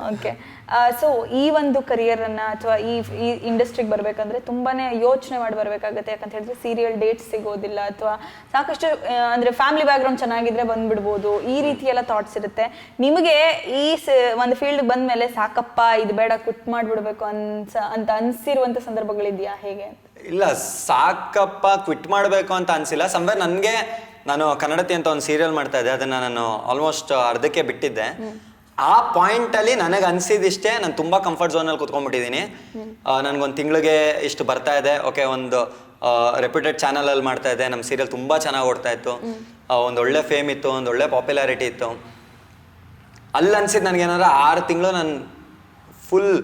Okay so ಈ ಒಂದು ಕರಿಯರನ್ನ ಅಥವಾ ಈ ಈ ಇಂಡಸ್ಟ್ರಿಗೆ ಬರಬೇಕಂದ್ರೆ ತುಂಬಾನೇ ಯೋಚನೆ ಮಾಡಿ ಬರಬೇಕಾಗತ್ತೆ. ಯಾಕಂತ ಹೇಳಿದ್ರೆ ಸೀರಿಯಲ್ ಡೇಟ್ಸ್ ಸಿಗೋದಿಲ್ಲ ಅಥವಾ ಸಾಕಷ್ಟು ಅಂದ್ರೆ ಫ್ಯಾಮಿಲಿ ಬ್ಯಾಕ್ಗ್ರೌಂಡ್ ಚೆನ್ನಾಗಿದ್ರೆ ಬಂದ್ಬಿಡ್ಬೋದು. ಈ ರೀತಿ ಎಲ್ಲ ಥಾಟ್ಸ್ ಇರುತ್ತೆ. ನಿಮಗೆ ಈ ಸ- ಒಂದು ಫೀಲ್ಡ್ ಬಂದ್ಮೇಲೆ ಸಾಕಪ್ಪ ಇದು ಬೇಡ ಕುಟ್ ಮಾಡ್ಬಿಡ್ಬೇಕು ಅನ್ಸ ಅಂತ ಅನ್ಸಿರುವಂತ ಸಂದರ್ಭಗಳಿದೆಯಾ? ಹೇಗೆ ಅಂತ? ಇಲ್ಲ ಸಾಕಪ್ಪ ಕ್ವಿಟ್ ಮಾಡಬೇಕು ಅಂತ ಅನ್ಸಿಲ್ಲ. ಸಂವೇರ್ ನನಗೆ ನಾನು ಕನ್ನಡತಿ ಅಂತ ಒಂದು ಸೀರಿಯಲ್ ಮಾಡ್ತಾ ಇದ್ದೆ. ಅದನ್ನ ನಾನು ಆಲ್ಮೋಸ್ಟ್ ಅರ್ಧಕ್ಕೆ ಬಿಟ್ಟಿದ್ದೆ. ಆ ಪಾಯಿಂಟ್ ಅಲ್ಲಿ ನನಗೆ ಅನ್ಸಿದಿಷ್ಟೇ ನಾನು ತುಂಬಾ ಕಂಫರ್ಟ್ ಝೋನಲ್ಲಿ ಕುತ್ಕೊಂಡ್ಬಿಟ್ಟಿದ್ದೀನಿ ನನಗೊಂದು ತಿಂಗಳಿಗೆ ಇಷ್ಟು ಬರ್ತಾ ಇದೆ. ಓಕೆ ಒಂದು ರೆಪ್ಯೂಟೆಡ್ ಚಾನಲಲ್ಲಿ ಮಾಡ್ತಾ ಇದೆ. ನಮ್ಮ ಸೀರಿಯಲ್ ತುಂಬಾ ಚೆನ್ನಾಗಿ ಓಡ್ತಾ ಇತ್ತು. ಒಂದು ಒಂದ್ ಒಳ್ಳೆ ಫೇಮ್ ಇತ್ತು ಒಂದು ಒಳ್ಳೆ ಪಾಪ್ಯುಲಾರಿಟಿ ಇತ್ತು. ಅಲ್ಲಿ ಅನ್ಸಿದ್ದು ನನಗೇನಾರ ಆರು ತಿಂಗಳು ನಾನು ಫುಲ್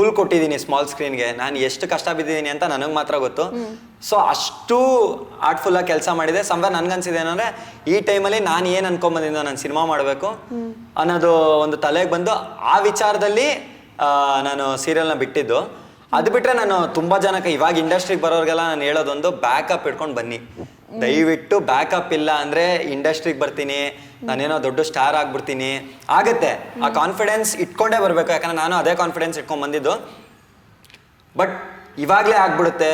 ಫುಲ್ ಕೊಟ್ಟಿದ್ದೀನಿ ಸ್ಮಾಲ್ ಸ್ಕ್ರೀನ್ಗೆ ನಾನು ಎಷ್ಟು ಕಷ್ಟ ಬಿದ್ದಿದ್ದೀನಿ ಅಂತ ನನಗೆ ಮಾತ್ರ ಗೊತ್ತು. ಸೊ ಅಷ್ಟು ಆರ್ಟ್ಫುಲ್ಲಾಗಿ ಕೆಲಸ ಮಾಡಿದೆ. ಸಂಬರ್ ನನ್ಗನ್ಸಿದೆ ಏನಂದ್ರೆ ಈ ಟೈಮಲ್ಲಿ ನಾನು ಏನು ಅನ್ಕೊಂಬಂದಿದ್ದ ನಾನು ಸಿನಿಮಾ ಮಾಡಬೇಕು ಅನ್ನೋದು ಒಂದು ತಲೆಗೆ ಬಂದು ಆ ವಿಚಾರದಲ್ಲಿ ನಾನು ಸೀರಿಯಲ್ನ ಬಿಟ್ಟಿದ್ದು. ಅದು ಬಿಟ್ಟರೆ ನಾನು ತುಂಬಾ ಜನಕ್ಕೆ ಇವಾಗ ಇಂಡಸ್ಟ್ರಿಗೆ ಬರೋರಿಗೆಲ್ಲ ನಾನು ಹೇಳೋದೊಂದು ಬ್ಯಾಕಪ್ ಇಟ್ಕೊಂಡು ಬನ್ನಿ. ದಯವಿಟ್ಟು ಬ್ಯಾಕಪ್ ಇಲ್ಲ ಅಂದ್ರೆ ಇಂಡಸ್ಟ್ರಿಗೆ ಬರ್ತೀನಿ ನಾನೇನೋ ದೊಡ್ಡ ಸ್ಟಾರ್ ಆಗ್ಬಿಡ್ತೀನಿ. ಆಗತ್ತೆ. ಆ ಕಾನ್ಫಿಡೆನ್ಸ್ ಇಟ್ಕೊಂಡೇ ಬರ್ಬೇಕು ಯಾಕಂದ್ರೆ ನಾನು ಅದೇ ಕಾನ್ಫಿಡೆನ್ಸ್ ಇಟ್ಕೊಂಡ್ ಬಂದಿದ್ದು. ಬಟ್ ಇವಾಗ್ಲೇ ಆಗ್ಬಿಡುತ್ತೆ.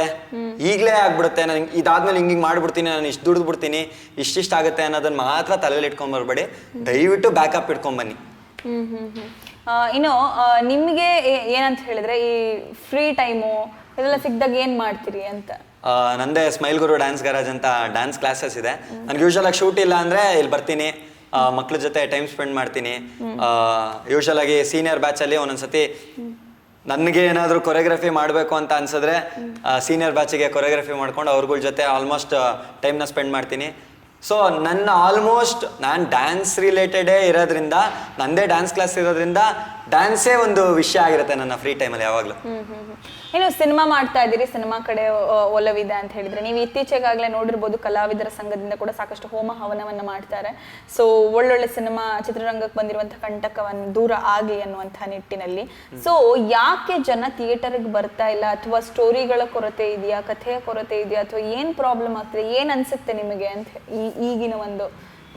ಈಗ್ಲೇ ಆಗ್ಬಿಡುತ್ತೆ. ನಾನು ಇದಾದ್ಮೇಲೆ ಹಿಂಗೆ ಮಾಡ್ಬಿಡ್ತೀನಿ ನಾನು ಇಷ್ಟು ದುಡ್ದು ಬಿಡ್ತೀನಿ ಇಷ್ಟಿಷ್ಟ ಆಗುತ್ತೆ ಅನ್ನೋದನ್ನ ಮಾತ್ರ ತಲೆಯಲ್ಲಿ ಇಟ್ಕೊಂಡ್ ಬರ್ಬೇಡಿ. ದಯವಿಟ್ಟು ಬ್ಯಾಕಪ್ ಇಟ್ಕೊಂಡ್ ಬನ್ನಿ. ಇನ್ನು ನಿಮಗೆ ಏನಂತ ಹೇಳಿದ್ರೆ ಈ ಫ್ರೀ ಟೈಮು ಇದೆಲ್ಲ ಸಿಕ್ಕಿದಾಗ ಏನ್ ಮಾಡ್ತೀರಿ ಅಂತ? ನಂದೇ ಸ್ಮೈಲ್ ಗುರು ಡ್ಯಾನ್ಸ್ ಗ್ಯಾರೇಜ್ ಅಂತ ಡ್ಯಾನ್ಸ್ ಕ್ಲಾಸಸ್ ಇದೆ. ನನ್ಗೆ ಯೂಶಲ್ ಆಗಿ ಶೂಟ್ ಇಲ್ಲ ಅಂದ್ರೆ ಇಲ್ಲಿ ಬರ್ತೀನಿ. ಮಕ್ಳ ಜೊತೆ ಟೈಮ್ ಸ್ಪೆಂಡ್ ಮಾಡ್ತೀನಿ. ಯೂಶಲ್ ಆಗಿ ಸೀನಿಯರ್ ಬ್ಯಾಚ್ ಅಲ್ಲಿ ಒಂದೊಂದ್ಸತಿ ನನಗೆ ಏನಾದರೂ ಕೊರಿಯೋಗ್ರಫಿ ಮಾಡಬೇಕು ಅಂತ ಅನ್ಸಿದ್ರೆ ಸೀನಿಯರ್ ಬ್ಯಾಚಿಗೆ ಕೊರಿಯೋಗ್ರಫಿ ಮಾಡ್ಕೊಂಡು ಅವ್ರಗಳ ಜೊತೆ ಆಲ್ಮೋಸ್ಟ್ ಟೈಮ್ನ ಸ್ಪೆಂಡ್ ಮಾಡ್ತೀನಿ. ಸೊ ನನ್ನ ಆಲ್ಮೋಸ್ಟ್ ನಾನು ಡ್ಯಾನ್ಸ್ ರಿಲೇಟೆಡೇ ಇರೋದ್ರಿಂದ, ನಂದೇ ಡ್ಯಾನ್ಸ್ ಕ್ಲಾಸ್ ಇರೋದ್ರಿಂದ ಡ್ಯಾನ್ಸೇ ಒಂದು ವಿಷಯ ಆಗಿರುತ್ತೆ ನನ್ನ ಫ್ರೀ ಟೈಮಲ್ಲಿ ಯಾವಾಗಲೂ. ಹ್ಮ್. ಸಿನಿಮಾ ಮಾಡ್ತಾ ಇದ್ದೀರಿ ಸಿನಿಮಾ ಕಡೆ ಒಲವಿದೆ ಅಂತ ಹೇಳಿದ್ರೆ. ನೀವು ಇತ್ತೀಚೆಗಾಗಲೇ ನೋಡಿರ್ಬೋದು ಕಲಾವಿದರ ಸಂಘದಿಂದ ಕೂಡ ಸಾಕಷ್ಟು ಹೋಮ ಹವನವನ್ನ ಮಾಡ್ತಾರೆ. ಸೊ ಒಳ್ಳೊಳ್ಳೆ ಸಿನಿಮಾ ಚಿತ್ರರಂಗಕ್ಕೆ ಬಂದಿರುವಂತಹ ಕಂಟಕವನ್ನು ದೂರ ಆಗಲಿ ಅನ್ನುವಂತಹ ನಿಟ್ಟಿನಲ್ಲಿ. ಸೊ ಯಾಕೆ ಜನ ಥಿಯೇಟರ್ಗೆ ಬರ್ತಾ ಇಲ್ಲ? ಅಥವಾ ಸ್ಟೋರಿಗಳ ಕೊರತೆ ಇದೆಯಾ? ಕಥೆಯ ಕೊರತೆ ಇದೆಯಾ? ಅಥವಾ ಏನ್ ಪ್ರಾಬ್ಲಮ್ ಆಗ್ತದೆ? ಏನ್ ಅನ್ಸುತ್ತೆ ನಿಮಗೆ ಅಂತ ಈಗಿನ ಒಂದು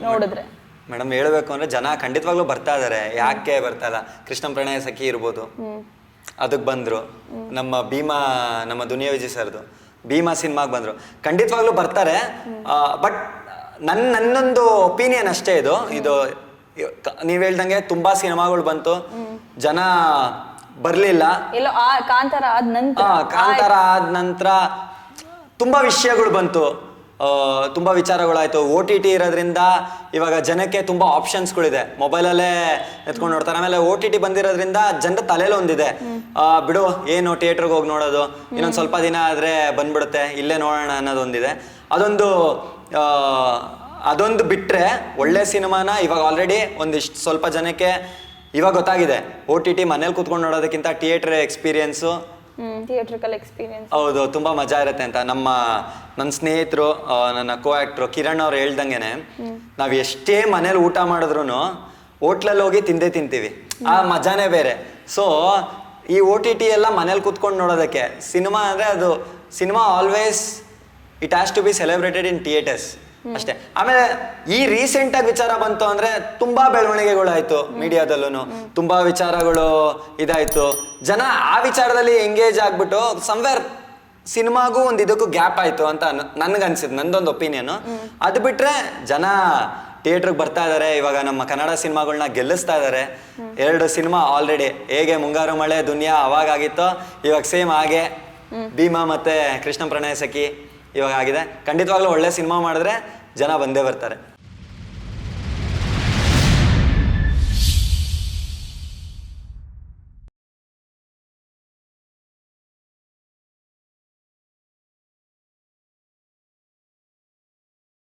ನೋಡಿದ್ರೆ? ಮೇಡಮ್ ಹೇಳ್ಬೇಕು ಅಂದ್ರೆ ಜನ ಖಂಡಿತವಾಗ್ಲೂ ಬರ್ತಾ ಇದಾರೆ. ಯಾಕೆ ಬರ್ತಾ ಇಲ್ಲ? ಕೃಷ್ಣ ಪ್ರಣಯ ಸಖಿ ಇರ್ಬೋದು. ಅದಕ್ಕೆ ಬಂದ್ರು. ನಮ್ಮ ಭೀಮಾ ನಮ್ಮ ದುನಿಯಾ ವಿಜಯ್ ಸರ್ದು. ಭೀಮಾ ಸಿನಿಮಾಗೆ ಬಂದ್ರು. ಖಂಡಿತವಾಗ್ಲೂ ಬರ್ತಾರೆ. ಬಟ್ ನನ್ನ ನನ್ನೊಂದು ಒಪಿನಿಯನ್ ಅಷ್ಟೇ ಇದು. ಇದು ನೀವು ಹೇಳ್ದಂಗೆ ತುಂಬಾ ಸಿನಿಮಾಗಳು ಬಂತು. ಜನ ಬರ್ಲಿಲ್ಲ. ಕಾಂತಾರ ಆದ ನಂತರ. ಕಾಂತಾರ ಆದ ನಂತರ ತುಂಬಾ ವಿಷಯಗಳು ಬಂತು. ತುಂಬಾ ವಿಚಾರಗಳಾಯಿತು. ಒ ಟಿ ಟಿ ಇರೋದ್ರಿಂದ ಇವಾಗ ಜನಕ್ಕೆ ತುಂಬ ಆಪ್ಷನ್ಸ್ಗಳಿದೆ ಮೊಬೈಲಲ್ಲೇ ಎತ್ಕೊಂಡು ನೋಡ್ತಾರೆ. ಆಮೇಲೆ ಒ ಟಿ ಟಿ ಬಂದಿರೋದ್ರಿಂದ ಜನರ ತಲೆಯಲ್ಲಿ ಒಂದಿದೆ. ಬಿಡು, ಏನು ಥಿಯೇಟ್ರಿಗೆ ಹೋಗಿ ನೋಡೋದು. ಇನ್ನೊಂದು ಸ್ವಲ್ಪ ದಿನ ಆದರೆ ಬಂದ್ಬಿಡುತ್ತೆ. ಇಲ್ಲೇ ನೋಡೋಣ ಅನ್ನೋದೊಂದಿದೆ. ಅದೊಂದು ಅದೊಂದು ಬಿಟ್ಟರೆ ಒಳ್ಳೆ ಸಿನಿಮಾನ ಇವಾಗ ಆಲ್ರೆಡಿ ಒಂದಿಷ್ಟು ಸ್ವಲ್ಪ ಜನಕ್ಕೆ ಇವಾಗ ಗೊತ್ತಾಗಿದೆ. ಓ ಟಿ ಟಿ ಮನೇಲಿ ಕೂತ್ಕೊಂಡು ನೋಡೋದಕ್ಕಿಂತ ಥಿಯೇಟ್ರ್ ಎಕ್ಸ್ಪೀರಿಯನ್ಸು ಥಿಯೇಟ್ರಿಕಲ್ ಎಕ್ಸ್ಪೀರಿಯನ್ಸ್ ಹೌದು ತುಂಬಾ ಮಜಾ ಇರುತ್ತೆ ಅಂತ. ನಮ್ಮ ನನ್ನ ಸ್ನೇಹಿತರು ನನ್ನ ಕೋ ಆಕ್ಟ್ರು ಕಿರಣ್ ಅವ್ರು ಹೇಳ್ದಂಗೆನೆ ನಾವ್ ಎಷ್ಟೇ ಮನೇಲಿ ಊಟ ಮಾಡಿದ್ರು ಹೋಟ್ಲಲ್ಲಿ ಹೋಗಿ ತಿಂದೇ ತಿಂತೀವಿ. ಆ ಮಜಾನೇ ಬೇರೆ. ಸೊ ಈ ಓ ಟಿ ಟಿ ಎಲ್ಲ ಮನೇಲಿ ಕೂತ್ಕೊಂಡು ನೋಡೋದಕ್ಕೆ ಸಿನಿಮಾ ಅಂದ್ರೆ ಅದು cinema always it has to be celebrated in theatres ಅಷ್ಟೇ. ಆಮೇಲೆ ಈ ರೀಸೆಂಟ್ ಆಗಿ ವಿಚಾರ ಬಂತು ಅಂದ್ರೆ ತುಂಬಾ ಬೆಳವಣಿಗೆಗಳಾಯ್ತು ಮೀಡಿಯಾದಲ್ಲೂ ತುಂಬಾ ವಿಚಾರಗಳು ಇದಾಯ್ತು. ಜನ ಆ ವಿಚಾರದಲ್ಲಿ ಎಂಗೇಜ್ ಆಗ್ಬಿಟ್ಟು ಸಮ್ವೇರ್ ಸಿನಿಮಾಗೂ ಒಂದು ಇದಕ್ಕೂ ಗ್ಯಾಪ್ ಆಯ್ತು ಅಂತ ನನ್ಗನ್ಸಿದ್ ನಂದೊಂದು ಒಪಿನಿಯನ್. ಅದು ಬಿಟ್ರೆ ಜನ ಥಿಯೇಟ್ರಿಗೆ ಬರ್ತಾ ಇದಾರೆ ಇವಾಗ ನಮ್ಮ ಕನ್ನಡ ಸಿನಿಮಾಗಳನ್ನ ಗೆಲ್ಲಿಸ್ತಾ ಇದಾರೆ. ಎರಡು ಸಿನಿಮಾ ಆಲ್ರೆಡಿ ಹೇಗೆ ಮುಂಗಾರು ಮಳೆ ದುನಿಯಾ ಅವಾಗ ಆಗಿತ್ತೋ ಇವಾಗ ಸೇಮ್ ಹಾಗೆ. ಭೀಮಾ ಮತ್ತೆ ಕೃಷ್ಣ ಪ್ರಣಯ ಸಖಿ. ಇವಾಗ ಆಗಿದೆ. ಖಂಡಿತವಾಗ್ಲೂ ಒಳ್ಳೆ ಸಿನಿಮಾ ಮಾಡಿದ್ರೆ ಜನ ಬಂದೇ ಬರ್ತಾರೆ.